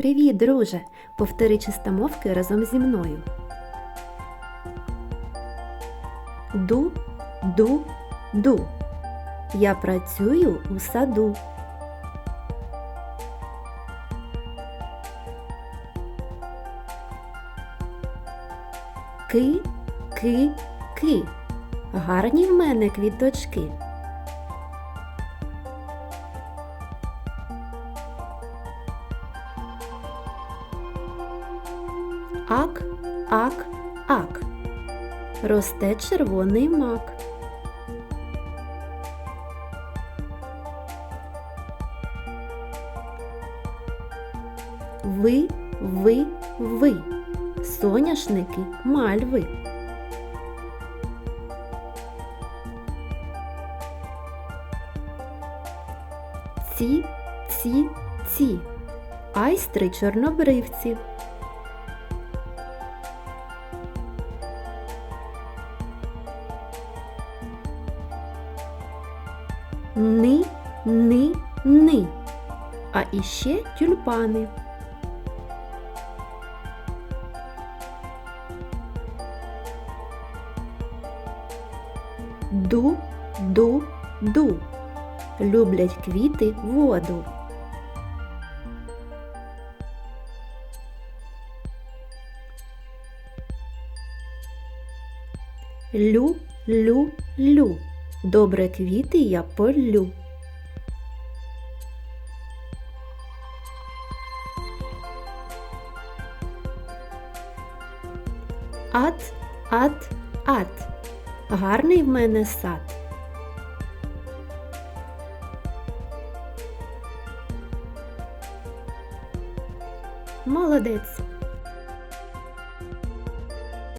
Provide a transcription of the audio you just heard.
Привіт, друже! Повтори чистомовки разом зі мною. Ду, ду, ду. Я працюю у саду. Ки, ки, ки. Гарні в мене квіточки. Ак, ак, ак. Росте червоний мак. Ви, ви, ви. Соняшники мальви. Ці, ці, ці. Айстри чорнобривці. Ни, ни, ни. А іще тюльпани. Ду, ду, ду. Люблять квіти воду. Лю, лю, лю. Добре квіти я полю. Ат, ат, ат. Гарний в мене сад. Молодець.